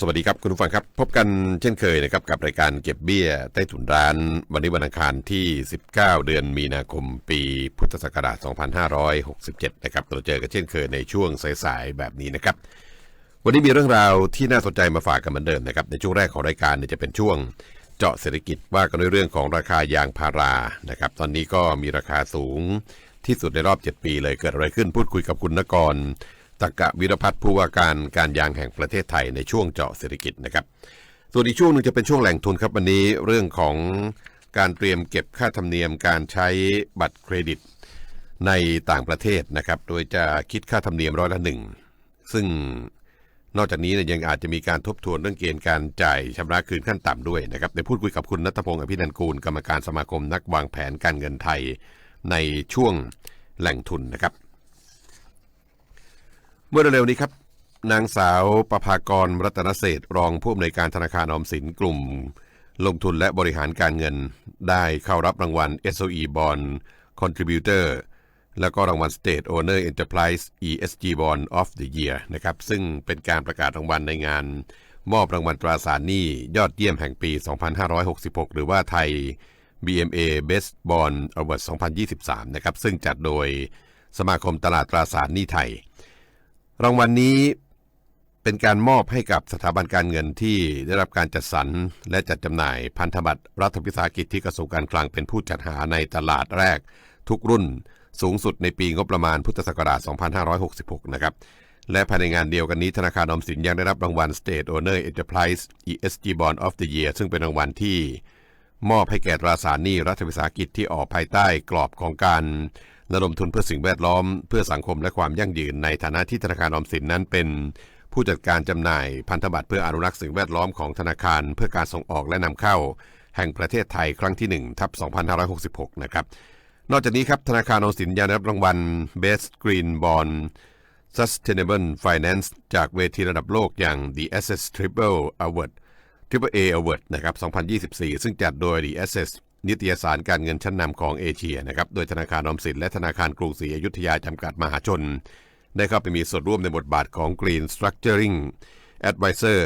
สวัสดีครับคุณผู้ฟังครับ พบกันเช่นเคยนะครับกับรายการเก็บเบี้ยใต้ถุนร้าน วันนี้วันอังคารที่ 19 เดือนมีนาคมปีพุทธศักราช 2567 นะครับเราเจอกันเช่นเคยในช่วงสายๆแบบนี้นะครับ วันนี้มีเรื่องราวที่น่าสนใจมาฝากกันเหมือนเดิมนะครับในช่วงแรกของรายการเนี่ยจะเป็นช่วงเจาะเศรษฐกิจว่ากันด้วยเรื่องของราคายางพารานะครับ ตอนนี้ก็มีราคาสูงที่สุดในรอบ 7 ปีเลยเกิดอะไรขึ้นพูดคุยกับคุณนกร ตะกะวิรพัฒน์ผู้ว่าการการยางแห่งประเทศไทยในช่วงเจาะเศรษฐกิจนะครับ ส่วนอีกช่วงหนึงจะเป็นช่วงแหล่งทุนครับวันนี้เรื่องของการเตรียมเก็บค่าธรรมเนียมการใช้บัตรเครดิตในต่างประเทศนะครับ โดยจะคิดค่าธรรมเนียมร้อยละหนึ่งซึ่งนอกจากนี้ยังอาจจะมีการทบทวนเรื่องเกณฑ์การจ่ายชำระคืนขั้นต่ำด้วยนะครับเดี๋ยวพูดคุยกับคุณนัทพงศ์อภินันกูลกรรมการสมาคมนักวางแผนการเงินไทยในช่วงแหล่งทุนนะครับ เมื่อเร็วๆนี้ครับ นางสาวประภากรรัตนเศษรองผู้อำนวยการธนาคารออมสินกลุ่ม ลงทุนและบริหารการเงิน ได้เข้ารับรางวัล SOE Bond Contributor แล้วก็รางวัล State Owner Enterprise ESG Bond of the Year นะครับซึ่งเป็นการประกาศรางวัลในงาน มอบรางวัลตราสารหนี้ยอดเยี่ยมแห่งปี 2566 หรือว่าไทย BMA Best Bond Award 2023 นะครับซึ่งจัดโดยสมาคมตลาดตราสารหนี้ไทย รางวัลนนี้เป็นการมอบให้กับสถาบันการเงินที่ได้รับการจัดสรรและจัดจำหน่ายพันธบัตรรัฐวิสาหกิจที่กระทรวงการคลังเป็นผู้จัดหาในตลาดแรก ทุกรุ่นสูงสุดในปีงบประมาณพุทธศักราช 2566 นะครับ และภายในงานเดียวกันนี้ธนาคารออมสินยังได้รับรางวัล State Owner Enterprise ESG Bond of the Year ซึ่งเป็นรางวัลที่มอบให้แก่ตราสารหนี้รัฐวิสาหกิจที่ออกภายใต้กรอบของการ ระดมทุนเพื่อสิ่งแวดล้อม เพื่อสังคมและความยั่งยืนในฐานะที่ธนาคารออมสินนั้นเป็น ผู้จัดการจำหน่ายพันธบัตรเพื่ออนุรักษ์สิ่งแวดล้อมของธนาคารเพื่อการส่งออกและนำเข้า แห่งประเทศไทยครั้งที่1ทับ2566 นะครับ นอกจากนี้ครับธนาคารออมสินยังได้รับรางวัล Best Green Bond Sustainable Finance จากเวทีระดับโลกอย่าง The Assets Triple Award Triple A Award นะครับ 2024 ซึ่งจัดโดย The Assets นิตยสารการเงินชั้นนำของเอเชียนะครับ โดยธนาคารออมสินและธนาคารกรุงศรีอยุธยาจำกัดมหาชน ได้เข้าไปมีส่วนร่วมในบทบาทของ Green Structuring Advisor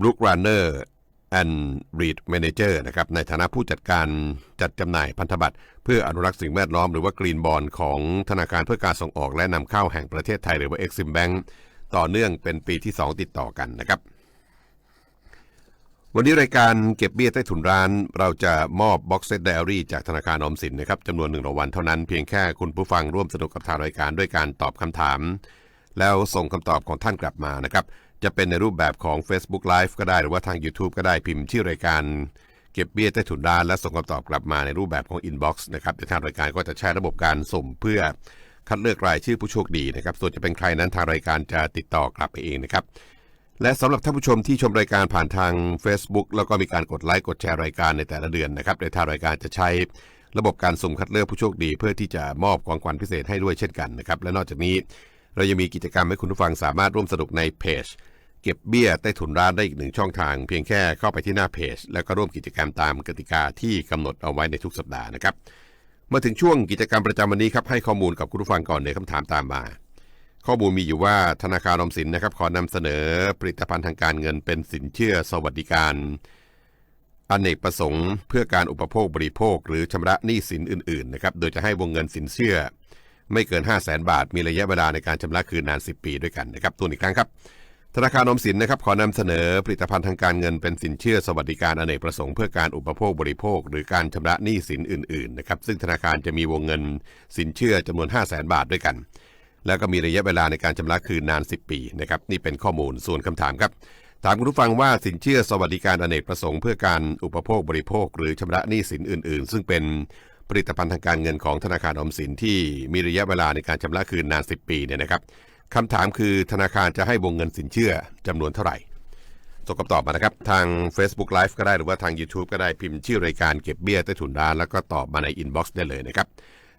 Brook Runner and Read Manager นะครับในฐานะผู้จัดการจัดจำหน่ายพันธบัตร เพื่ออนุรักษ์สิ่งแวดล้อมหรือว่า Green Bond ของธนาคารเพื่อการส่งออกและนำเข้าแห่งประเทศไทยหรือว่า Exim Bank ต่อเนื่องเป็นปีที่ 2 ติดต่อกันนะครับ วันนี้รายการเก็บเบี้ยใต้ถุนร้าน เราจะมอบ Box Set Diary จากธนาคารออมสินนะครับจำนวนหนึ่งรางวัลเท่านั้นเพียงแค่คุณผู้ฟังร่วมสนุกกับทางรายการด้วยการตอบคำถาม แล้วส่งคำตอบของท่านกลับมานะครับจะเป็นในรูปแบบของ Facebook Live ก็ได้หรือว่าทาง YouTube ก็ได้พิมพ์ชื่อรายการเก็บเบี้ยใต้ถุนร้าน และส่งคำตอบกลับมาในรูปแบบของ Inbox นะครับเดี๋ยวทางรายการก็จะใช้ระบบการสุ่มเพื่อคัดเลือกรายชื่อผู้โชคดีนะครับส่วนจะเป็นใครนั้นทางรายการจะติดต่อกลับไปเองนะครับ และสำหรับท่านผู้ชมที่ชมรายการผ่านทาง Facebook แล้วก็มีการกดไลค์กดแชร์รายการในแต่ละเดือนนะครับในทางรายการจะใช้ระบบการสุ่มคัดเลือกผู้โชคดี เพื่อที่จะมอบของขวัญพิเศษให้ด้วยเช่นกันนะครับและนอกจากนี้ เรายังมีกิจกรรมให้คุณผู้ฟังสามารถร่วมสนุกในเพจเก็บเบี้ยใต้ถุนร้านได้อีกหนึ่งช่องทาง เพียงแค่เข้าไปที่หน้าเพจ แล้วก็ร่วมกิจกรรมตามกติกาที่กำหนดเอาไว้ในทุกสัปดาห์นะครับมาถึงช่วงกิจกรรมประจำวันนี้ครับให้ข้อมูลกับคุณผู้ฟังก่อนในคำถามตามมา ข้อมูลมีอยู่ว่าธนาคารออมสินนะครับขอนำเสนอผลิตภัณฑ์ทางการเงินเป็นสินเชื่อสวัสดิการอนเนกประสงค์เพื่อการอุปโภคบริโภค หรือชำระหนี้สินอื่นๆนะครับโดยจะให้วงเงินสินเชื่อ ไม่เกิน 5 0 0แสนบาท มีระยะเวลาในการชำระคืนนาน 10 ปีด้วยกันนะครับตัวอีกครั้งครับ ธนาคารออมสินนะครับขอนำเสนอผลิตภัณฑ์ทางการเงินเป็นสินเชื่อสวัสดิการอเนกประสงค์เพื่อการอุปโภคบริโภค หรือการชำระหนี้สินอื่นๆนะครับซึ่งธนาคารจะมีวงเงินสินเชื่อจำนวน 5 0 0แสนบาทด้วยกัน แล้วก็มีระยะเวลาในการชำระคืนนาน 10 ปีนะครับนี่เป็นข้อมูลส่วนคำถามครับ ถามคุณผู้ฟังว่าสินเชื่อสวัสดิการอเนกประสงค์เพื่อการอุปโภคบริโภค หรือชำระหนี้สินอื่น ๆ ซึ่งเป็นผลิตภัณฑ์ทางการเงินของธนาคารอมสินที่มีระยะเวลาในการชำระคืนนาน 10 ปีเนี่ยนะครับคำถามคือธนาคารจะให้วงเงินสินเชื่อจำนวนเท่าไหร่ส่งคำตอบมานะครับ ทาง Facebook Live ก็ได้หรือว่าทาง YouTube ก็ได้พิมพ์ชื่อรายการเก็บเบี้ยใต้ถุนร้านแล้วก็ตอบมาในอินบ็อกซ์ได้เลยนะครับ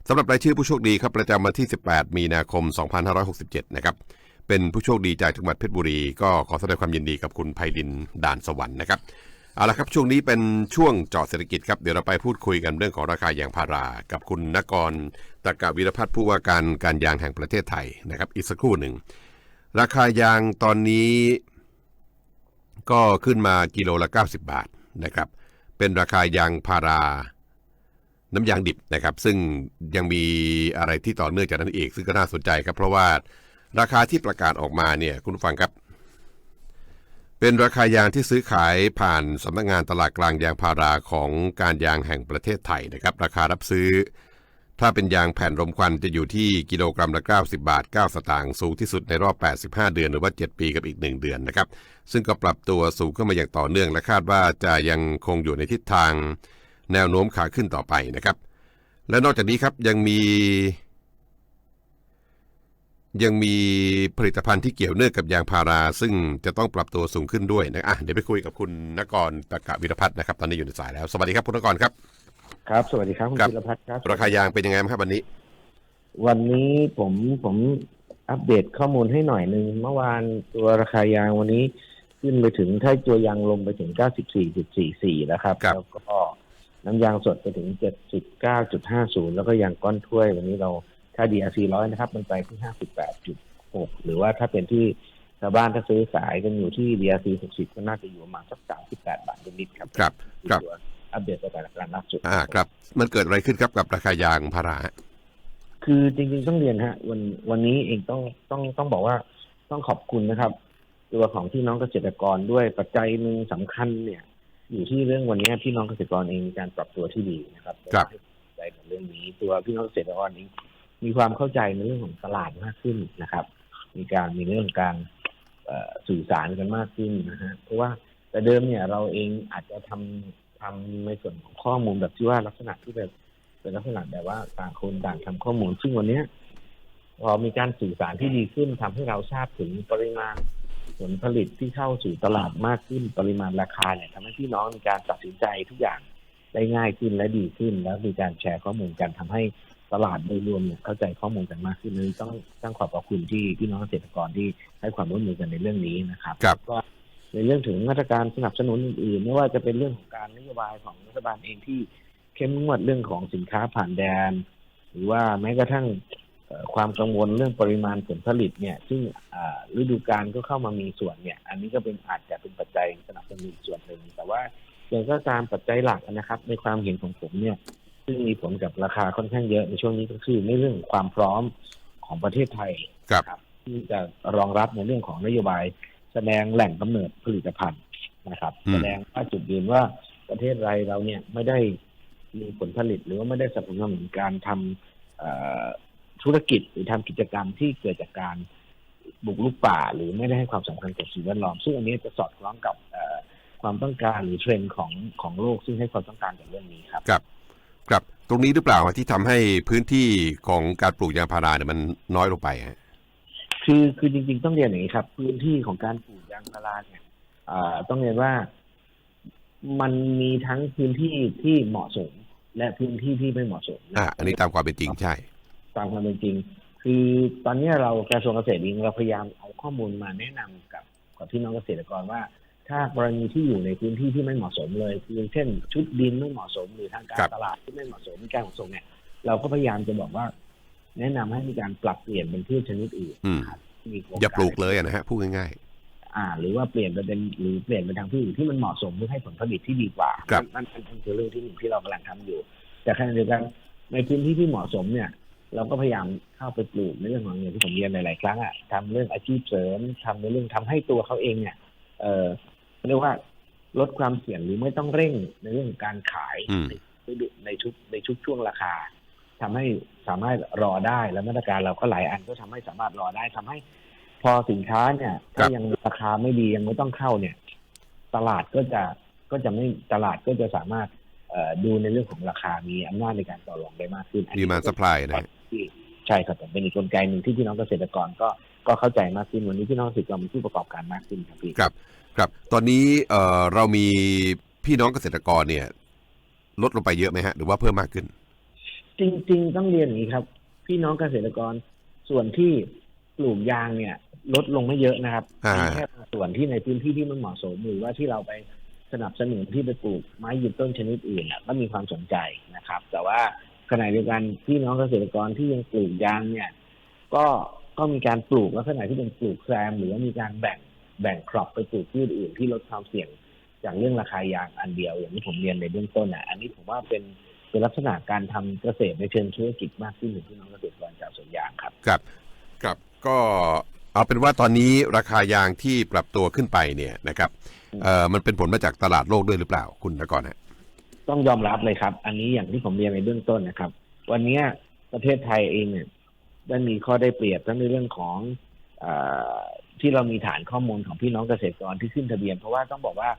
สำหรับรายชื่อผู้โชคดีครับประจำวันที่ 18 มีนาคม 2567 นะครับ เป็นผู้โชคดีจากจังหวัดเพชรบุรี ก็ขอแสดงความยินดีกับคุณไพลินด่านสวรรค์นะครับเอาละครับช่วงนี้เป็นช่วงเจาะเศรษฐกิจครับเดี๋ยวเราไปพูดคุยกันเรื่องของราคายางพารา กับคุณนกรตะกะวิรพัฒน์ผู้ว่าการการยางแห่งประเทศไทยนะครับ อีกสักครู่หนึ่งราคายางตอนนี้ ก็ขึ้นมากิโลละ 90 บาทนะครับ เป็นราคายางพารา น้ำยางดิบนะครับ ซึ่งยังมีอะไรที่ต่อเนื่องจากนั้นอีก ซึ่งก็น่าสนใจครับ เพราะว่าราคาที่ประกาศออกมาเนี่ยคุณผู้ฟังครับ เป็นราคายางที่ซื้อขายผ่านสำนักงานตลาดกลางยางพาราของการยางแห่งประเทศไทยนะครับ ราคารับซื้อ ถ้าเป็นยางแผ่นรมควันจะอยู่ที่กิโลกรัมละ 90 บาท 9 สตางค์สูงที่สุดในรอบ 85 เดือนหรือว่า 7 ปีกับอีก 1 เดือนนะครับ ซึ่งก็ปรับตัวสูงขึ้นมาอย่างต่อเนื่องและคาดว่าจะยังคงอยู่ในทิศทาง แนวโน้มขาขึ้นต่อไปนะครับ และนอกจากนี้ครับยังมี ยังมีผลิตภัณฑ์ที่เกี่ยวเนื่องกับยางพารา ซึ่งจะต้องปรับตัวสูงขึ้นด้วยนะอะเดี๋ยวไปคุยกับคุณนกรตะกะวิรพัฒน์นะครับ ตอนนี้อยู่ในสายแล้ว สวัสดีครับคุณนกรครับ ครับ สวัสดีครับคุณครับธีรพัฒน์ครับ ราคายางเป็นยังไงบ้างครับวันนี้ วันนี้ผมผมอัปเดตข้อมูลให้หน่อยหนึ่งเมื่อวานตัวราคายางวันนี้ขึ้นไปถึงถ้าตัวยางลงไปถึง 94.44 แล้วครับครับแล้วก็ น้ำยางสดไปถึง 79.50 แล้วก็ยางก้อนถ้วยวันนี้เราถ้า DRC ร้อยนะครับ มันไปที่ 58.6 หรือว่าถ้าเป็นที่ชาวบ้านถ้าซื้อสายกันอยู่ที่ DRC 60 ก็น่าจะอยู่ประมาณสัก 38 บาทนิดๆครับ ครับ ครับตัวอัปเดตสถานการณ์ล่าสุด อ่า ครับ มันเกิดอะไรขึ้นครับกับราคายางพาราฮะคือจริงๆต้องเรียนฮะ วันวันนี้เองต้องต้องต้องบอกว่าต้องขอบคุณนะครับ ตัวของพี่น้องเกษตรกรด้วยปัจจัยหนึ่งสำคัญเนี่ย อยู่ที่เรื่องวันนี้พี่น้องเกษตรกรเองมีการปรับตัวที่ดีนะครับครับให้ใจกับเรื่องนี้ตัวพี่น้องเกษตรกรเองมีความเข้าใจในเรื่องของตลาดมากขึ้นนะครับ มีการมีเรื่องการเอ่อสื่อสารกันมากขึ้นนะฮะเพราะว่าแต่เดิมเนี่ยเราเองอาจจะทำทำในส่วนของข้อมูลแบบที่ว่าลักษณะที่แบบเป็นลักษณะแบบว่าต่างคนต่างทำข้อมูล ซึ่งวันเนี้ยพอมีการสื่อสารที่ดีขึ้นทำให้เราทราบถึงปริมาณ ผลผลิตที่เข้าสู่ตลาดมากขึ้นปริมาณราคาเนี่ยทำให้พี่น้องมีการตัดสินใจทุกอย่างได้ง่ายขึ้นและดีขึ้น แล้วมีการแชร์ข้อมูลกันทำให้ตลาดโดยรวมเนี่ยเข้าใจข้อมูลกันมากขึ้นเลยต้องต้องขอบพระคุณที่พี่น้องเกษตรกรที่ให้ความร่วมมือกันในเรื่องนี้นะครับครับก็ในเรื่องถึงมาตรการสนับสนุนอื่นๆ ไม่ว่าจะเป็นเรื่องของการนโยบายของรัฐบาลเองที่เข้มงวดเรื่องของสินค้าผ่านแดน หรือว่าแม้กระทั่งเอ่อ ความกังวลเรื่องปริมาณผลผลิตเนี่ยซึ่งอ่าฤดูกาลก็เข้ามามีส่วนเนี่ย อันนี้ก็เป็นอาจจะเป็นปัจจัยสนับสนุนอีกส่วนหนึ่ง แต่ว่าอย่างก็ตามปัจจัยหลักนะครับ ในความเห็นของผมเนี่ย ซึ่งมีผลกับราคาค่อนข้างเยอะในช่วงนี้ก็คือในเรื่องของความพร้อมของประเทศไทยครับที่จะรองรับในเรื่องของนโยบาย แสดงแหล่งกำเนิดผลิตภัณฑ์นะครับอืมแสดงว่าจุดยืนว่าประเทศไทยเราเนี่ยไม่ได้มีผลผลิตหรือว่าไม่ได้สนับสนุนการทำเอ่อ ธุรกิจหรือทำกิจกรรมที่เกิดจากการบุกลุกป่า หรือไม่ได้ให้ความสำคัญกับสิ่งแวดล้อม ซึ่งอันนี้จะสอดคล้องกับเอ่อความต้องการหรือเทรนด์ของของโลกซึ่งให้ความต้องการกับเรื่องนี้ครับครับครับตรงนี้หรือเปล่าที่ทำให้พื้นที่ของการปลูกยางพาราเนี่ยมันน้อยลงไปฮะคือคือจริง ๆ ต้องเรียนอย่างนี้ครับ พื้นที่ของการปลูกยางพาราเนี่ยอ่าต้องเรียนว่ามันมีทั้งพื้นที่ที่เหมาะสม และพื้นที่ที่ไม่เหมาะสมอ่าอันนี้ตามความเป็นจริงใช่ ตามความเป็นจริง คือตอนนี้เรากระทรวงเกษตรเองเราพยายามเอาข้อมูลมาแนะนำกับกับพี่น้องเกษตรกรว่า ถ้ากรณีที่อยู่ในพื้นที่ที่ไม่เหมาะสมเลยคือเช่น ชุดดินไม่เหมาะสมหรือทางการครับตลาดที่ไม่เหมาะสมการขนส่งเนี่ยเราก็พยายามจะบอกว่า แนะนำให้มีการปรับเปลี่ยนเป็นพืชชนิดอื่นอืมนะครับมีโครงอย่าปลูกรเลยอะนะฮะพูดง่ายอ่าหรือว่าเปลี่ยนไปเป็นหรือเปลี่ยนไปทางพืชอื่นที่มันเหมาะสมเพื่อให้ผลผลิตที่ดีกว่าครับนั่นนั่นนั่นคือเรื่องที่หนึ่งที่เรากำลังทำอยู่ แต่ขณะเดียวกันในพื้นที่ที่เหมาะสมเนี่ย เราก็พยายามเข้าไปปลูกในเรื่องของอย่างที่ผมเรียนหลายๆครั้งอะทำเรื่องอาชีพเสริมทำในเรื่องทำให้ตัวเขาเองเนี่ย เออเรียกว่าลดความเสี่ยงหรือไม่ต้องเร่งในเรื่องของการขายอืมในในทุกในทุกช่วงราคาทำให้สามารถรอได้และมาตรการเราก็หลายอันก็ทำให้สามารถรอได้ทำให้ พอสินค้าเนี่ยครัถ้าบยังราคาไม่ดียังไม่ต้องเข้าเนี่ย ตลาดก็จะก็จะไม่ตลาดก็จะสามารถเอ่อดูในเรื่องของราคามีอำนาจในการต่อรองได้มากขึ้นอันๆดีนี้มาก็สปายนะฮะ ที่ใช่ครับผมเป็นอีกกลไกหนึ่งที่พี่น้องเกษตรกรก็ก็เข้าใจมากขึ้นวันนี้พี่น้องเกษตรกรเป็นผู้ประกอบการมากขึ้นครับพี่ครับ ครับ ตอนนี้เอ่อเรามีพี่น้องเกษตรกรเนี่ย ลดลงไปเยอะไหมฮะ หรือว่าเพิ่มมากขึ้น จริง ๆ ต้องเรียนอย่างนี้ครับ พี่น้องเกษตรกรส่วนที่ปลูกยางเนี่ย ลดลงไม่เยอะนะครับอ่า มีแค่บางส่วนที่ในพื้นที่ที่มันเหมาะสมหรือว่าที่เราไปสนับสนุนที่ไปปลูกไม้ยืนต้นชนิดอื่นน่ะก็มีความสนใจนะครับ แต่ว่า ขณะเดียวกันพี่น้องเกษตรกรที่ยังปลูกยางเนี่ย ก็ก็มีการปลูกลักษณะที่เป็นปลูกแซม หรือว่ามีการแบ่งแบ่งครอปไปปลูกพืชอื่นที่ลดความเสี่ยงจากเรื่องราคายางอันเดียว อย่างที่ผมเรียนในเบื้องต้นอะอันนี้ผมว่าเป็นเป็นลักษณะการทำเกษตรในเชิงธุรกิจมากขึ้นของพี่น้องเกษตรกรชาวสวนยางครับครับครับก็เอาเป็นว่าตอนนี้ราคายางที่ปรับตัวขึ้นไปเนี่ยนะครับเออมันเป็นผลมาจากตลาดโลกด้วยหรือเปล่าคุณนกรฮะ ต้องยอมรับเลยครับ อันนี้อย่างที่ผมเรียนในเบื้องต้นนะครับ วันเนี้ยประเทศไทยเองเนี่ยได้มีข้อได้เปรียบทั้งในเรื่องของเออที่เรามีฐานข้อมูลของพี่น้องเกษตรกรที่ขึ้นทะเบียน เพราะว่าต้องบอกว่า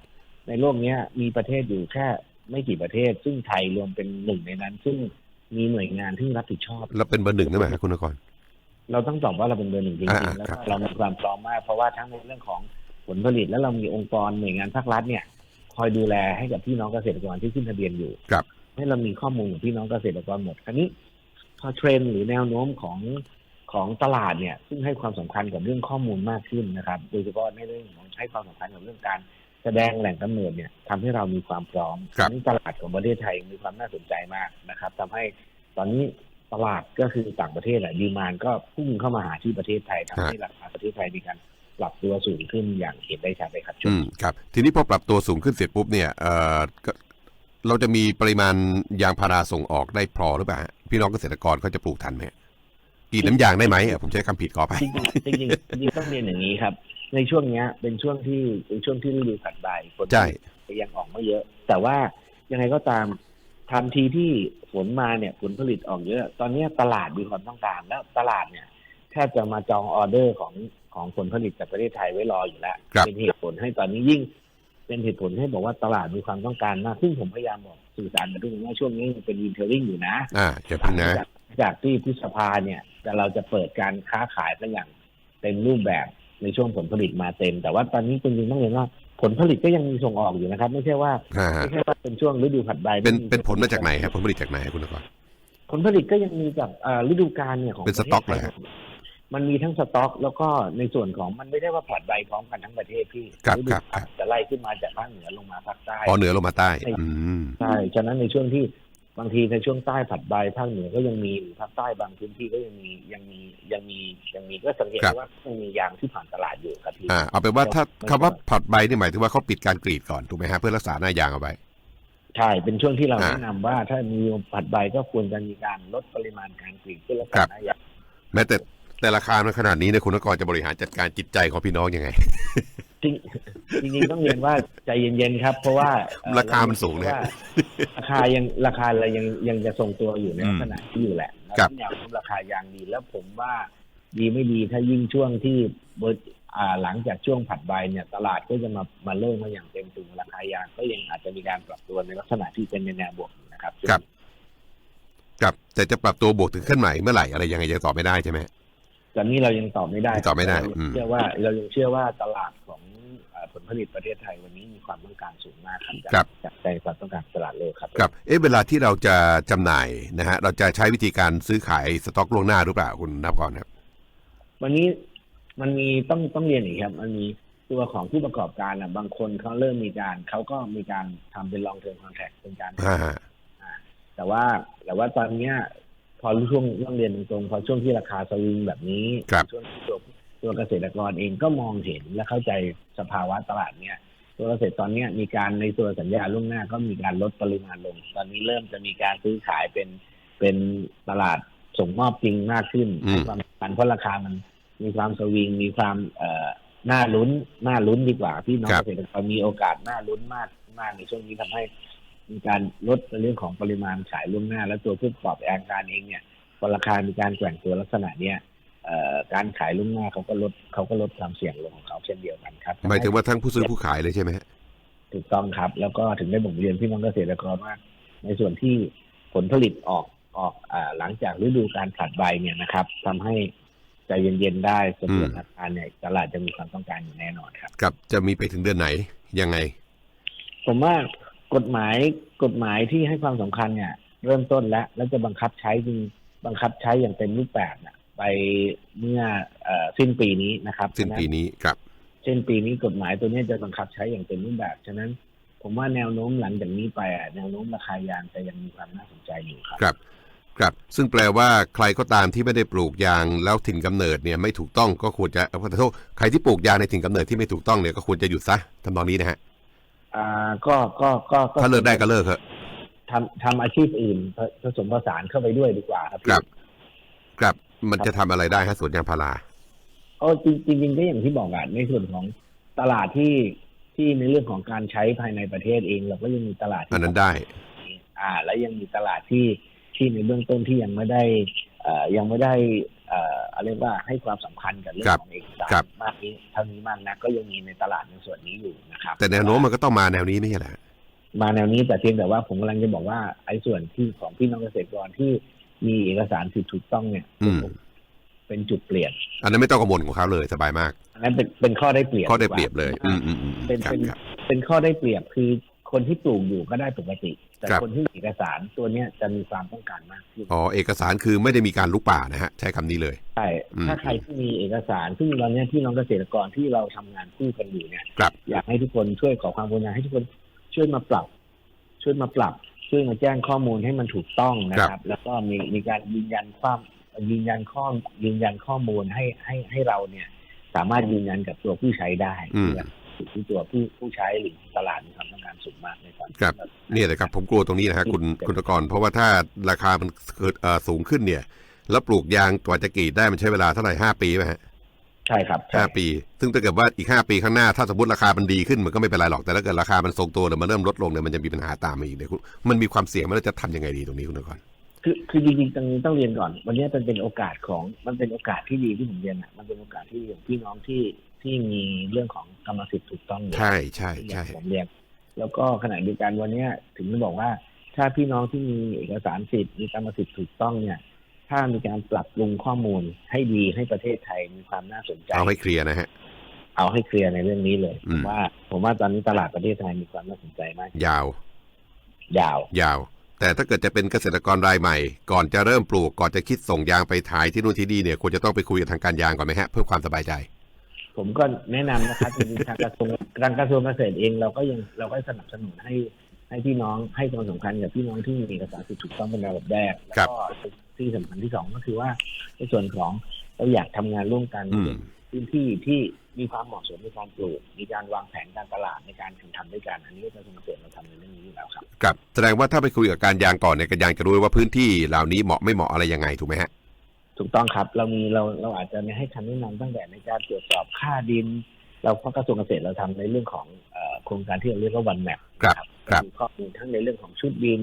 ในโลกเนี้ยมีประเทศอยู่แค่ไม่กี่ประเทศ ซึ่งไทยรวมเป็นหนึ่งในนั้น ซึ่งมีหน่วยงานที่รับผิดชอบแล้วเป็นเบอร์หนึ่งได้ไหมครับคุณนกรเราต้องตอบว่าเราเป็นเบอร์หนึ่งจริงอ่าๆแล้วครัก็บเรามีความพร้อมมาก เพราะว่าทั้งในเรื่องของผลผลิตแล้วเรามีองค์กรหน่วยงานภาครัฐเนี่ย คอยดูแลให้กับพี่น้องเกษตรกรที่ขึ้นทะเบียนอยู่ครับให้เรามีข้อมูลของพี่น้องเกษตรกรหมดคราวนี้พอเทรนด์หรือแนวโน้มของของตลาดเนี่ยซึ่งให้ความสำคัญกับเรื่องข้อมูลมากขึ้นนะครับ โดยเฉพาะในเรื่องของให้ความสำคัญกับเรื่องการแสดงแหล่งกำเนิดเนี่ยทำให้เรามีความพร้อมครับอันนี้ตลาดของประเทศไทยมีความน่าสนใจมากนะครับทำให้ตอนนี้ตลาดก็คือต่างประเทศอะดีมานก็พุ่งเข้ามาหาที่ประเทศไทยทำให้ราคาประเทศไทยมีการ ปรับตัวสูงขึ้นอย่างเห็นได้ชัดเลยครับช่วอืงมนี้ครับ ทีนี้พอปรับตัวสูงขึ้นเสร็จปุ๊บเนี่ยเอ่อก็เราจะมีปริมาณยางพาราส่งออกได้พอหรือเปล่าฮะพี่น้องเกษตรกรเขาจะปลูกทันไหมฮะกรีดน้ำยางได้ไหมเอ่อผมใช้คำผิดขอไปจริงๆจริงๆจริงๆต้องเรียนอย่างนี้ครับ ในช่วงเนี้ย เป็นช่วงที่เป็นช่วงที่ฤดูผัดใบฝนใช่ยังออกไม่เยอะ แต่ว่ายังไงก็ตามทันทีที่ฝนมาเนี่ยผลผลิตออกเยอะ ตอนเนี้ยตลาดมีความต้องการแล้วตลาดเนี่ยแทบจะมาจองออเดอร์ของ ของผลผลิตจากประเทศไทยไว้รออยู่แล้วครับเป็นเหตุผลให้ตอนนี้ยิ่ง เป็นเหตุผลให้บอกว่าตลาดมีความต้องการมากซึ่งผมพยายามบอกสื่อสารกับทุกคนว่าช่วงนี้มันเป็นวินเทอริงอยู่นะอ่าจะพึ่งนะจากจากที่พฤษภาเนี่ยแต่เราจะเปิดการค้าขายกันอย่างเต็มรูปแบบในช่วงผลผลิตมาเต็ม แต่ว่าตอนนี้จริงๆต้องเรียนว่าผลผลิตก็ยังมีส่งออกอยู่นะครับ ไม่ใช่ว่าอ่าฮะไม่ใช่ว่าเป็นช่วงฤดูผัดใบเป็นไม่มีเป็นผลมาจากไหนครับผลผลิตจากไหนครับคุณนกรผลผลิตก็ยังมีจากเอ่อฤดูกาลเนี่ยของเป็นสต็อกเหรอปะฮะทศไทย มันมีทั้งสต็อก แล้วก็ในส่วนของมันไม่ได้ว่าผัดใบพร้อมกันทั้งประเทศพี่ครับฤดูครับคการัลบจะไล่ขึ้นมาจากภาคเหนือลงมาภาคใต้อ๋อเหนือลงมาใต้ อืมใช่ฉะนั้นในช่วงที่บางทีในช่วงใต้ผัดใบภาคเหนือก็ยังมีหรือภาคใต้บางพื้นที่ก็ยังมียังมียังมียังมีก็สังเกตครับได้ว่ายังมียางที่ผ่านตลาดอยู่ครับพี่อ่าเอาเป็นว่าถ้าคำว่าผัดใบนี่หมายถึงว่าเขาปิดการกรีดก่อนถูกไหมฮะเพื่อรักษาหน้ายางเอาไว้ใช่เป็นช่วงที่เราอ่าแนะนำว่าถ้ามีผัดใบก็ควรจะมีการลดปริมาณการกรีดเพื่อรักครัษาบหน้ายางแม้แต่ แต่ราคามันขนาดนี้เนี่ยคุณนกรจะบริหารจัดการจิตใจของพี่น้องยังไง จริงจริงๆต้องเรียนว่าใจเย็นๆครับ เพราะว่าเอ่อราคามันสูงนะว่าราคายังราคาเรายังยังจะทรงตัวอยู่ในอืมลักษณะที่อยู่แหละเราครับต้องอยากราคายางดีแล้วผมว่าดีไม่ดีถ้ายิ่งช่วงที่เบิร์อ่าหลังจากช่วงผัดใบเนี่ยตลาดก็จะมามาเริ่มมาอย่างเต็มตัวราคายางก็ยังอาจจะมีการปรับตัวในลักษณะที่เป็นในแนวบวกอยู่นะครับครับ ครับแต่จะปรับตัวบวกถึงขั้นใหม่เมื่อไหร่อะไรยังไงยังตอบไม่ได้ใช่ไหม ตอนนี้เรายังตอบไม่ได้ยังตอบไม่ได้เรายังอืมเชื่อว่าเรายังเชื่อว่าตลาดของเอ่อผลผลิตประเทศไทยวันนี้มีความต้องการสูงมากครับจากครับจากใจความต้องการตลาดโลกครับครับเอ๊ะเวลาที่เราจะจำหน่ายนะฮะเราจะใช้วิธีการซื้อขายสต็อกล่วงหน้าหรือเปล่าคุณนับก่อนครับ วันนี้มันมีต้องต้องเรียนอีกครับ มันมีตัวของผู้ประกอบการอะบางคนเขาเริ่มมีการเขาก็มีการทำเป็น long term contract เป็นการอ่าฮะแต่ว่าแต่ว่าตอนเนี้ยพ อช่วงต้องเรียนตรงๆพอช่วงที่ราคาสวิงแบบนี้ครับช่วงที่ตัวตัวเกษตรกรเองก็มองเห็นและเข้าใจสภาวะตลาดเนี่ยตัวเกษตรตอนเนี้ยมีการในตัวสัญญาล่วงหน้าก็มีการลดปริมาณลง ตอนนี้เริ่มจะมีการซื้อขายเป็นเป็นตลาดส่งมอบจริงมากขึ้นอืมให้ความสำคัญเพราะราคามันมีความสวิงมีความเอ่อน่าลุ้นน่าลุ้นดีกว่าพี่น้องครัเกบษตรกรมีโอกาสน่าลุ้นมากมากในช่วงนี้ทำให้ มีการลดในเรื่องของปริมาณขายล่วงหน้า และตัวผู้ประกอบการเองเนี่ยพอราคามีการแกว่งตัวลักษณะเนี้ยเอ่อการขายล่วงหน้าเขาก็ลดเขาก็ลดความเสี่ยงลงของเขาเช่นเดียวกันครับหมายถึงว่าทั้งผู้ซื้อผู้ขายเลยใช่ไหมฮะถูกต้องครับ แล้วก็ถึงได้บอกเรียนพี่น้องเกษตรกรว่า ในส่วนที่ผลผลิตออกออกอ่าหลังจากฤดูการผลัดใบเนี่ยนะครับทำให้ใจเย็นๆได้เสถียรราคาเนี่ยตลาดจะมีความต้องการอยู่แน่นอนครับกับจะมีไปถึงเดือนไหนยังไง ผมว่า กฎหมายกฎหมายที่ให้ความสำคัญเนี่ย เริ่มต้นแล้ว แล้วจะบังคับใช้จริงบังคับใช้อย่างเต็มรูปแบบเนี่ยไปเมื่อเออสิ้นปีนี้นะครับสิ้นปีนี้ครับสิ้นปีนี้กฎหมายตัวนี้จะบังคับใช้อย่างเต็มรูปแบบฉะนั้น ผมว่าแนวโน้มหลังจากนี้ไปอะแนวโน้มราคายางจะยังมีความน่าสนใจอยู่ครับครับครับ ซึ่งแปลว่าใครก็ตามที่ไม่ได้ปลูกยางแล้วถิ่นกำเนิดเนี่ยไม่ถูกต้องก็ควรจะขอโทษใครที่ปลูกยางในถิ่นกำเนิดที่ไม่ถูกต้องเนี่ยก็ควรจะหยุดซะทำนองนี้นะฮะ อ่าก็ก็ก็ก็ถ้าเลิกได้ก็เลิกเถอะทำทำอาชีพอื่นผผสมผสานเข้าไปด้วยดีกว่าครับพี่ครับ ครับมันจะทำอะไรได้ฮะสวนยางพาราโอ้จริงจริงๆก็อย่างที่บอกอะในส่วนของตลาดที่ที่ในเรื่องของการใช้ภายในประเทศเอง เราก็ยังมีตลาดที่ อันนั้นได้ อ่า และยังมีตลาดที่ที่ในเบื้องต้นที่ยังไม่ได้เอ่อยังไม่ได้ เอ่ออะไรยกว่าให้ความสำคัญกับเรื่องของเอกสารครับ มากนี้เท่านี้มากนะก็ยังมีในตลาดในส่วนนี้อยู่นะครับแต่แนวโน้มมันก็ต้องมาแนวนี้ไม่ใช่เหรอมาแนวนี้แต่เพียงแต่ว่าผมกำลังจะบอกว่าไอ้ส่วนที่ของพี่น้องเกษตรกรที่มีเอกสารสิทธิ์ถูกต้องเนี่ยอืม เป็นจุดเปลี่ยนอันนั้นไม่ต้องกังวลของเขาเลยสบายมากอันนั้นเป็นเป็นข้อได้เปรียบข้อได้เปรียบเลยดีกอืว่ามอืมอืมเป็นครับเป็นครับเป็นข้อได้เปรียบคือ คนที่ปลูกอยู่ก็ได้ปกติ แต่ครับ คนที่มีเอกสารตัวเนี้ยจะมีความต้องการมากขึ้นอ๋อเอกสารคือไม่ได้มีการลุกป่านะฮะ ใช้คำนี้เลย ใช่อืมถ้าใครที่มีเอกสารซึ่งตอนเนี้ยพี่น้องเกษตรกรที่เราทำงานคู่กันอยู่เนี่ย ครับ อยากให้ทุกคนช่วยขอความกรุณาให้ทุกคนช่วยมาปรับ ช่วยมาปรับ ช่วยมาแจ้งข้อมูลให้มันถูกต้องนะครับแล้วก็มีมีการยืนยันความยืนยันข้อยืนยันข้อมูลให้ให้ให้เราเนี่ย สามารถยืนยันกับตัวผู้ใช้ได้อืม ที่ตัวผู้ผู้ใช้หรือตลาดมีความต้องการสูงมากในตอนนี้ครับเนี่ยเลยครับผมกลัวตรงนี้นะฮะคุณคุณตะกรเพราะว่าถ้าราคามันเกิดเอ่อสูงขึ้นเนี่ย แล้วปลูกยางกว่าจะกรีดได้มันใช้เวลาเท่าไหร่ห้าปีไหมฮะใช่ครับใช่ห้าปี ซึ่งถ้าเกิดว่าอีกห้าปีข้างหน้าถ้าสมมติราคามันดีขึ้นมันก็ไม่เป็นไรหรอกแต่ถ้าเกิดราคามันทรงตัวหรือมันเริ่มลดลงเนี่ยมันจะมีปัญหาตามมาอีกเนี่ยคุณมันมีความเสี่ยงมันจะทำยังไงดีตรงนี้คุณตะกรคือคือจริงๆตรงนี้ต้องเรียนก่อน วันนี้มันเป็นโอกาสของมันเป็นโอกาสที่ดีที่ผมเรียนอะมันเป็นโอกาสที่อย่างพี่น้องที่ ที่มีเรื่องของกรรมสิทธิ์ถูกต้องอยู่ใช่ใช่อใช่ย่างผมเรียนแล้วก็ขณะเดียวกันวันเนี้ยถึงได้บอกว่า ถ้าพี่น้องที่มีเอกสารสิทธิ์มีกรรมสิทธิ์ถูกต้องเนี่ย ถ้ามีการปรับปรุงข้อมูลให้ดีให้ประเทศไทยมีความน่าสนใจ เอาให้เคลียร์นะฮะ เอาให้เคลียร์ในเรื่องนี้เลยอืผมมว่า ผมว่าตอนนี้ตลาดประเทศไทยมีความน่าสนใจมาก ยาว ยาว ยาว แต่ถ้าเกิดจะเป็นเกษตรกรรายใหม่ ก่อนจะเริ่มปลูกก่อนจะคิดส่งยางไปถ่ายที่นู่นที่นี่เนี่ยควรจะต้องไปคุยกับทางการยางก่อนไหมฮะเพื่อความสบายใจ ผมก็แนะนำนะครับจริงๆทางกระทรวงทางกระทรวงเกษตรเองเราก็ยังเราก็สนับสนุนให้ให้พี่น้องให้ความสำคัญกับพี่น้องที่มีเอกสารสิทธิ์ถูกต้องเป็นระดับแรกแล้วครับก็ที่สำคัญที่สองก็คือว่าในส่วนของเราอยากทำงานร่วมกันอืม พื้นที่ที่มีความเหมาะสมในการปลูกมีการวางแผนการตลาดในการแข่งขันด้วยกันอันนี้กระทรวงเกษตรเราทำในเรื่องนี้อยู่แล้วครับ ครับแสดงว่าถ้าไปคุยกับการยางก่อนเนี่ยการยางจะรู้ว่าพื้นที่เหล่านี้เหมาะไม่เหมาะอะไรยังไงถูกไหมฮะ ถูกต้องครับ เรามีเราเราอาจจะให้คำแนะนำตั้งแต่ในการตรวจสอบค่าดิน เราเพราะกระทรวงเกษตรเราทำในเรื่องของเอ่อโครงการที่เราเรียกว่าวันแมปครับครับมีข้อมูลทั้งในเรื่องของชุดดิน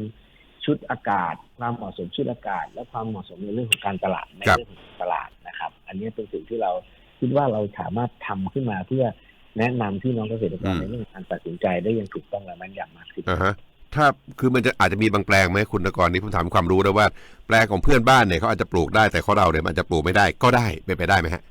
ชุดอากาศ ความเหมาะสมชุดอากาศ และความเหมาะสมในเรื่องของการตลาดในครับเรื่องของตลาดนะครับ อันนี้เป็นสิ่งที่เราคิดว่าเราสามารถทำขึ้นมาเพื่อแนะนำพี่น้องเกษตรกรในเรื่องการตัดสินใจได้อยังถูกต้องและแม่นยำมากขึ้นอ่าฮะ ถ้าคือมันจะอาจจะมีบางแปลงไหมคุณตะกรนี่ผมถามความรู้นะว่าแปลงของเพื่อนบ้านเนี่ยเขาอาจจะปลูกได้แต่ของเราเนี่ยมันอาจจะปลูกไม่ได้ก็ได้เป็นไปได้ไหมฮะ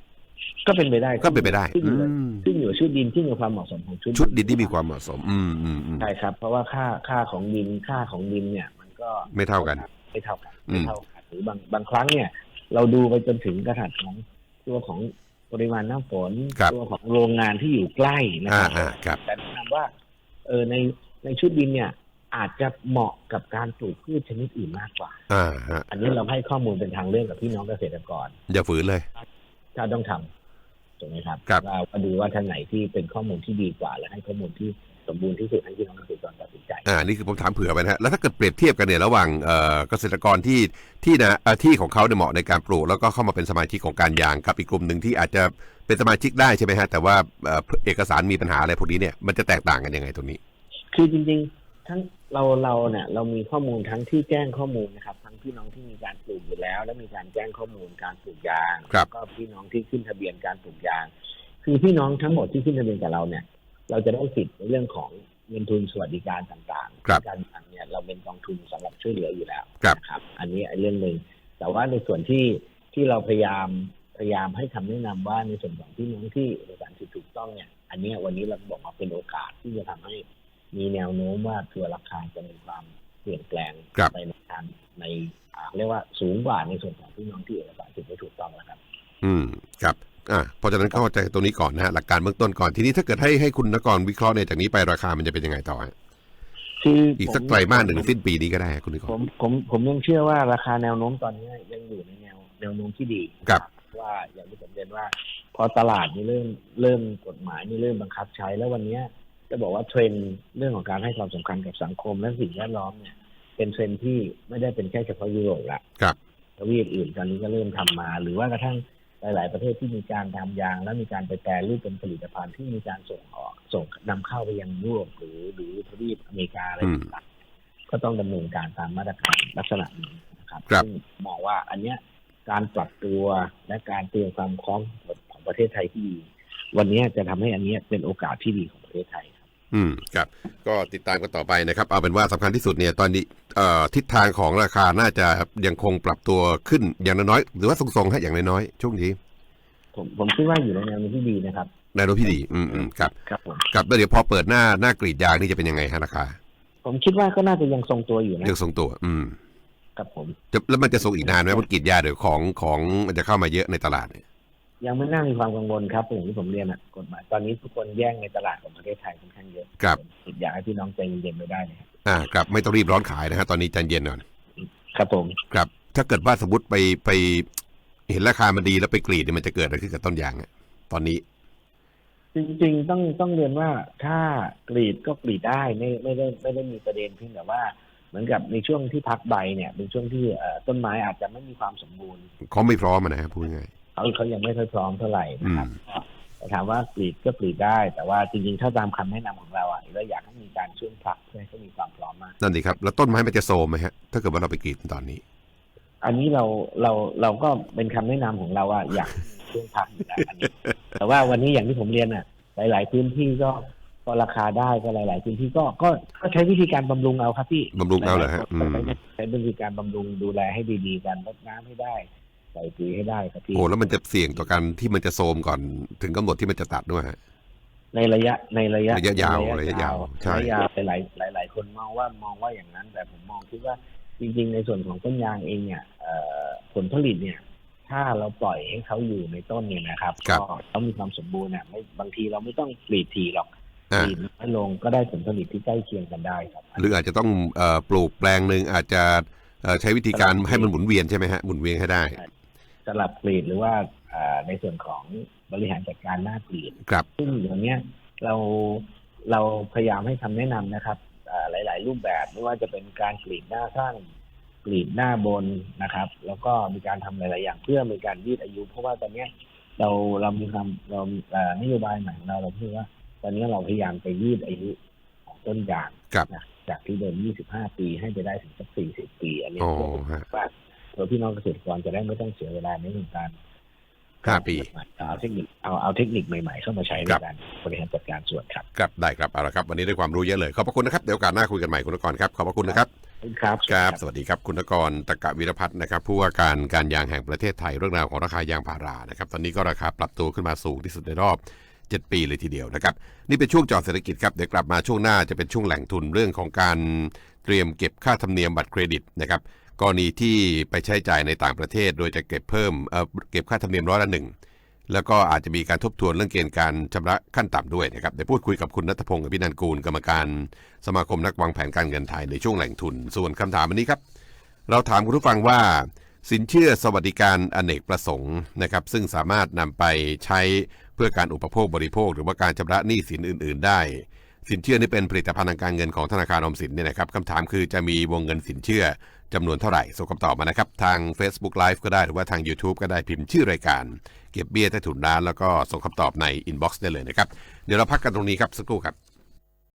ก็เป็นไปได้ก็เป็นไปได้ขึ้นอยู่กับอืมขึ้นอยู่กับชุดดินขึ้นอยู่กับความเหมาะสมของชุดชุดดินที่มีความเหมาะสม อืมอืมอืมใช่ครับ เพราะว่าค่าค่าของดินค่าของดินเนี่ย มันก็ไม่เท่ากัน ไม่เท่ากันอืมไม่เท่ากันหรือบางบางครั้งเนี่ย เราดูไปจนถึงกระถัดของตัวของปริมาณน้ำฝนครับตัวของโรงงานที่อยู่ใกล้นะอ่าครับอ่าครับแต่แนะนำว่า เออในในชุดดินเนี่ย อาจจะเหมาะกับการปลูกพืชชนิดอื่นมากกว่าอ่าฮะอันนี้เราให้ข้อมูลเป็นทางเลือกกับพี่น้องเกษตรกรอย่าฝืนเลยถ้าต้องทำถูกไหมครับครับ เราก็ดูว่าท่านไหนที่เป็นข้อมูลที่ดีกว่า และให้ข้อมูลที่สมบูรณ์ที่สุดให้พี่น้องเกษตรกรตัดสินใจอ่านี่คือผมถามเผื่อไปนะฮะแล้วถ้าเกิดเปรียบเทียบกันเนี่ยระหว่างเอ่อเกษตรกรที่ที่นะเอ่อที่ของเขาเนี่ยเหมาะในการปลูกแล้วก็เข้ามาเป็นสมาชิกของการยางกับอีกกลุ่มหนึ่งที่อาจจะเป็นสมาชิกได้ใช่ไหมฮะแต่ว่าเอ่อเอกสารมีปัญหาอะไรพวกนี้เนี่ยมันจะแตกต่างกันยังไงตรงนี้ คือจริงๆ ทั้ง เราเราเนี่ยเรามีข้อมูลทั้งที่แจ้งข้อมูลนะครับ ทั้งพี่น้องที่มีการปลูกอยู่แล้ว และมีการแจ้งข้อมูลการปลูกยางครับ แล้วก็พี่น้องที่ขึ้นทะเบียนการปลูกยาง คือพี่น้องทั้งหมดที่ขึ้นทะเบียนกับเราเนี่ย เราจะได้สิทธิ์ในเรื่องของเงินทุนสวัสดิการต่างครับการยางเนี่ยเราเป็นกองทุนสำหรับช่วยเหลืออยู่แล้วครับ นะครับ อันนี้เรื่องหนึ่งแต่ว่าในส่วนที่ที่เราพยายามพยายามให้คำแนะนำว่าในส่วนของพี่น้องที่เอกสารสิทธิ์ถูกต้องเนี่ย อันเนี้ยวันนี้เราบอกว่าเป็นโอกาสที่จะทำให้ มีแนวโน้มว่าตัวราคาจะมีความเปลี่ยนแปลงครับไปในทางในอ่าเรียกว่าสูงกว่าในส่วนของพี่น้องที่เอกสารสิทธิ์ไม่ถูกต้องแล้วครับ อืมครับอ่าเพราะฉะนั้นเข้าใจตรงนี้ก่อนนะฮะหลักการเบื้องต้นก่อนทีนี้ถ้าเกิดให้ให้คุณนกรวิเคราะห์เนี่ยจากนี้ไปราคามันจะเป็นยังไงต่อฮะคืออีกผมสักไตรมาสหนึ่งสิ้นปีนี้ก็ได้คุณนิกผรมผมผมยังเชื่อว่าราคาแนวโน้มตอนนี้ยังอยู่ในแนวแนวโน้มที่ดีครับว่าอย่างที่ผมเรียนว่า พอตลาดนี่เริ่มเริ่มกฎหมายนี่เริ่มบังคับใช้แล้ววันเนี้ย จะบอกว่าเทรนด์เรื่องของการให้ความสำคัญกับสังคมและสิ่งแวดล้อมเนี่ย เป็นเทรนด์ที่ไม่ได้เป็นแค่เฉพาะยุโรปละครับทวีปอื่นตอนนี้ก็เริ่มทำมา หรือว่ากระทั่งหลาย ๆ ประเทศที่มีการทำยาง และมีการไปแปรรูปเป็นผลิตภัณฑ์ที่มีการส่งออกส่งนำเข้าไปยังยุโรปหรือหรือทวีปอเมริกาอะไรอืมต่างๆก็ต้องดำเนินการตามมาตรการลักษณะนี้นะครับครับซึ่งมองว่าอันเนี้ยการปรับตัวและการเตรียมความพร้อมของประเทศไทยที่ดีวันเนี้ยจะทำให้อันเนี้ยเป็นโอกาสที่ดีของประเทศไทยครับ อืมครับ ก็ติดตามกันต่อไปนะครับ เอาเป็นว่าสำคัญที่สุดเนี่ยตอนนี้เอ่อทิศทางของราคาน่าจะยังคงปรับตัวขึ้นอย่างน้อยๆหรือว่าทรงๆให้อย่างน้อยๆช่วงนี้ ผมผมคิดว่าอยู่ในแนวโน้มที่ดีนะครับในรถพี่ดี อืมอืมครับ ครับผมครับแล้วเดี๋ยวพอเปิดหน้าหน้ากรีดยางนี่จะเป็นยังไงฮะราคา ผมคิดว่าก็น่าจะยังทรงตัวอยู่นะยังทรงตัว อืม ครับผมจะแล้วมันจะทรงอีกนานไหมมันกรีดยางเดี๋ยวของของมันจะเข้ามาเยอะในตลาดเนี่ย ยังไม่น่ามีความกังวลครับอย่างที่ผมเรียนอะกฎหมายตอนนี้ทุกคนแย่งในตลาดของประเทศไทยค่อนข้างเยอะครับผมอยากให้พี่น้องใจเย็นๆไปได้นะครับอ่าครับไม่ต้องรีบร้อนขายนะฮะตอนนี้ใจเย็นก่อนครับผมครับ ถ้าเกิดว่าสมมติไปไป เห็นราคามันดีแล้วไปกรีดเนี่ยมันจะเกิดอะไรขึ้นกับต้นยางอะตอนนี้ จริง ๆ ต้องต้องเรียนว่าถ้ากรีดก็กรีดได้ไม่ไม่ได้ไม่ได้มีประเด็นเพียงแต่ว่าเหมือนกับในช่วงที่พักใบเนี่ยเป็นช่วงที่เอ่อต้นไม้อาจจะไม่มีความสมบูรณ์เขาไม่พร้อมอะนะฮะพูดง่าย เขาเขายังไม่ค่อยพร้อมเท่าไหร่นะครับอืมก็แต่ถามว่ากรีดก็กรีดได้ แต่ว่าจริงๆ ถ้าตามคำแนะนำของเราอะเราอยากให้มีการช่วงพักเพื่อให้เขามีความพร้อมมากนั่นดีครับ แล้วต้นไม้มันจะโซมไหมฮะถ้าเกิดว่าเราไปกรีดตอนนี้ อันนี้เราเราเราก็เป็นคำแนะนำของเราว่าอยากให้มีช่วงพักอยู่แล้วอันนี้ แต่ว่าวันนี้อย่างที่ผมเรียนอะ หลาย ๆ พื้นที่ก็พอราคาได้ก็หลาย ๆ พื้นที่ก็ก็ก็ใช้วิธีการบำรุงเอาครับพี่บำรุงเอาเหรอฮะหลายๆคนอืมก็ใช้ใช้วิธีการบำรุงดูแลให้ดีๆกันรดน้ำให้ได้ ใส่ปุ๋ยให้ได้ครับพี่โอ้แล้วมันจะเสี่ยงต่อการที่มันจะโซมก่อนถึงกำหนดที่มันจะตัดด้วยฮะในระยะในระยะระยะยาวระยะยาวใช่ระยะยาวหลายหลายหลายๆคนมองว่ามองว่าอย่างนั้น แต่ผมมองคิดว่าจริงๆ ในส่วนของต้นยางเองเนี่ยเอ่อผลผลิตเนี่ย ถ้าเราปล่อยให้เขาอยู่ในต้นเนี่ยนะครับครับก็เขามีความสมบูรณ์เนี่ยไม่บางทีเราไม่ต้องกรีดทีหรอกอ่ากรีดน้อยลงก็ได้ผลผลิตที่ใกล้เคียงกันได้ครับ หรืออาจจะต้องเอ่อปลูกแปลงหนึ่งอาจจะเอ่อใช้วิธีการให้มันหมุนเวียนใช่ไหมฮะหมุนเวียนให้ได้ สลับกรีดหรือว่าเอ่อในส่วนของบริหารจัดการหน้ากรีดครับซึ่งอย่างเนี้ยเราเราพยายามให้คำแนะนำนะครับเอ่อหลาย ๆ รูปแบบไม่ว่าจะเป็นการกรีดหน้าสั้นกรีดหน้าบนนะครับ แล้วก็มีการทำหลาย ๆ อย่างเพื่อมีการยืดอายุ เพราะว่าตอนเนี้ยเราเรามีความเราเอ่อนโยบายใหม่ของเราเราพูดว่า ตอนนี้เราพยายามไปยืดอายุของต้นยางครับนะจากที่เดิม 25 ปีให้ไปได้ถึงสัก 40 ปี อันนี้อ๋อเพื่อฮะว่า ตัวพี่น้องเกษตรกรจะได้ไม่ต้องเสียเวลาในเรื่องการห้าปีเอาเทคนิคเอาเอาเทคนิคใหม่ๆเข้ามาใช้ในครับการบริหารจัดการส่วนครับครับได้ครับเอาละครับ วันนี้ได้ความรู้เยอะเลยขอบพระคุณนะครับเดี๋ยวโอกาสหน้าคุยกันใหม่คุณนกรครับขอบพระคุณนะครับครับครับ สวัสดีครับคุณนกรตะกะวิรพัฒน์นะครับผู้ว่าการการยางแห่งประเทศไทยเรื่องราวของราคายางพารานะครับตอนนี้ก็ราคาปรับตัวขึ้นมาสูงที่สุดในรอบ 7 ปีเลยทีเดียวนะครับนี่เป็นช่วงเจอดเศรษฐกิจครับเดี๋ยวกลับมาช่วงหน้าจะเป็นช่วงแหล่งทุนเรื่องของการเตรียมเก็บค่าธรรมเนียมบัตรเครดิตนะครับ กรณีที่ไปใช้จ่ายในต่างประเทศ โดยจะเก็บเพิ่มเเก็บค่าธรรมเนียมร้อยละหนึ่งแล้วก็อาจจะมีการทบทวนเรื่องเกณฑ์การชำระขั้นต่ำด้วยนะครับเดี๋ยวพูดคุยกับคุณนัทพงศ์อภินันกูลกรรมการสมาคมนักวางแผนการเงินไทยในช่วงแหล่งทุน ส่วนคำถามวันนี้ครับ เราถามคุณผู้ฟังว่า สินเชื่อสวัสดิการอเนกประสงค์นะครับซึ่งสามารถนำไปใช้เพื่อการอุปโภคบริโภค หรือว่าการชำระหนี้สินอื่น ๆ ได้ สินเชื่อนี่เป็นผลิตภัณฑ์ทางการเงินของธนาคารออมสินเนี่ยนะครับคำถามคือจะมีวงเงินสินเชื่อ จำนวนเท่าไหร่ส่งคำตอบมานะครับ ทาง Facebook Live ก็ได้หรือว่าทาง YouTube ก็ได้พิมพ์ชื่อรายการ เก็บเบี้ยใต้ถุนร้านแล้วก็ส่งคำตอบในอินบ็อกซ์ได้เลยนะครับ เดี๋ยวเราพักกันตรงนี้ครับสักครู่ครับ